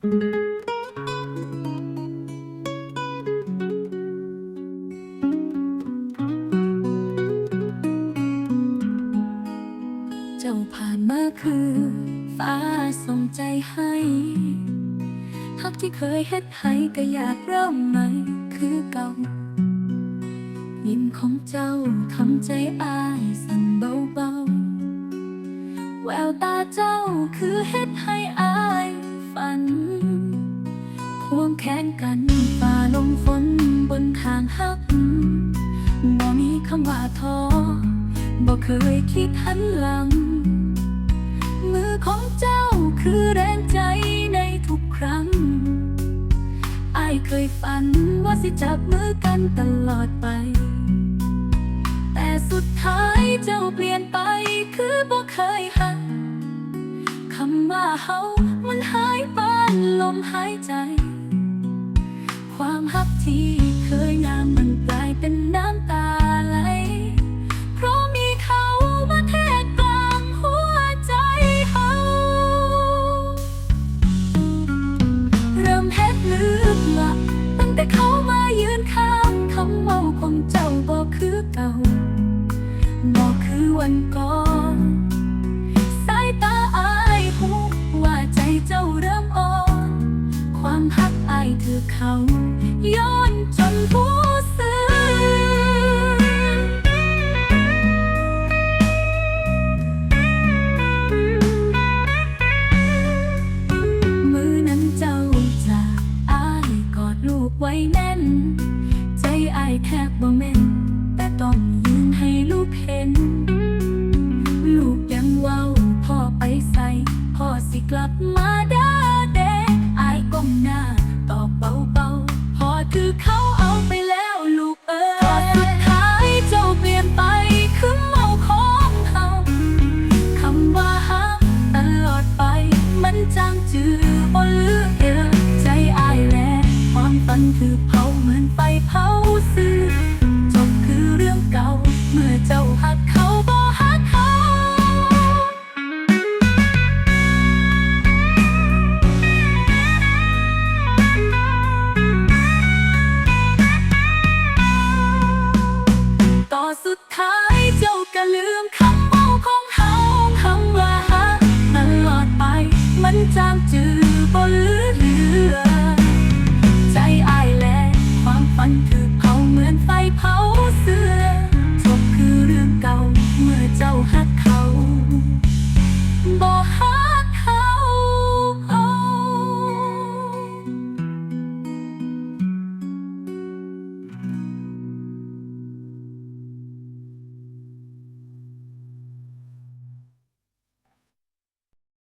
เจ้าผ่านมาคือฟ้าส่งใจให้ฮักที่เคยเฮ็ดให้ก็อยากเริ่มใหม่คือเก่ายิ้มของเจ้าทำใจอายสั่นเบาๆ แววตาเจ้าคือเฮ็ดให้อายฝัน ควงแขนกันฝ่าลมฝนบนทางฮักบ่มีคำว่าท้อบ่เคยคิดหันหลัง มือของเจ้าคือแรงใจในทุกครั้งไอเคยฝันว่าสิจับมือกันตลอดไป แต่สุดท้ายเจ้าเปลี่ยนไปคือบ่เคยหักคำว่าเฮามันหายไป เขาย้อนจนผู้ซื้อมือนั้นเจ้าจากอายกอดลูกไว้แน่น ใจอายแคบบ่แม่น แต่ต้องยืนให้ลูกเห็น จือบ่ลือเอใจอายแลความฝันคือเผาเหมือนไฟเผาซื้อจบคือเรื่องเก่า เมื่อเจ้าหักเขาบ่หักเขาต่อสุดท้าย Bahar